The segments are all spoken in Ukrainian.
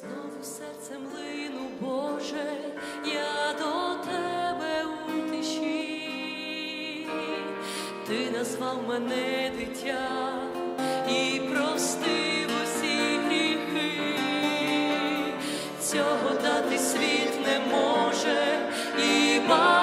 Знову серцем лину, Боже, я до тебе у ти назвав мене дитя і простив усі гріхи, цього дати світ не може і ба.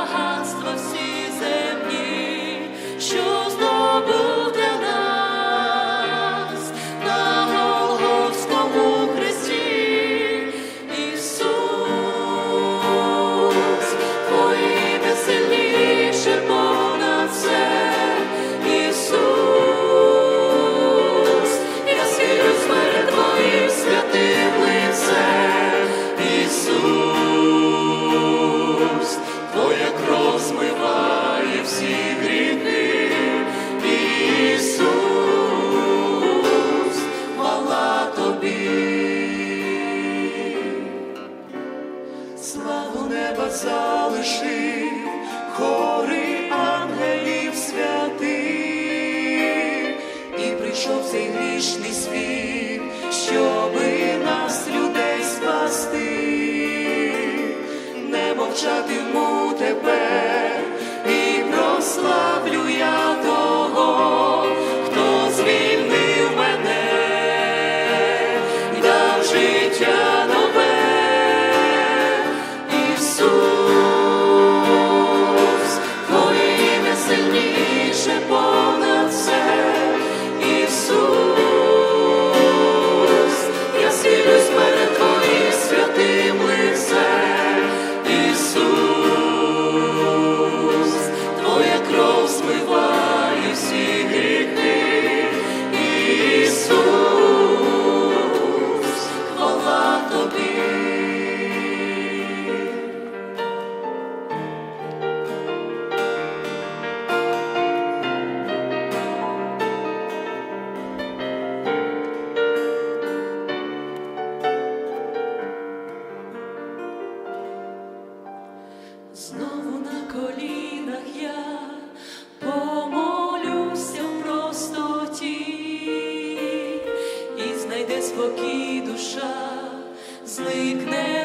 Залишив, хори ангелів святих, і прийшов цей грішний світ, Знову на колінах я помолюся в простоті, і знайде спокій душа, зникне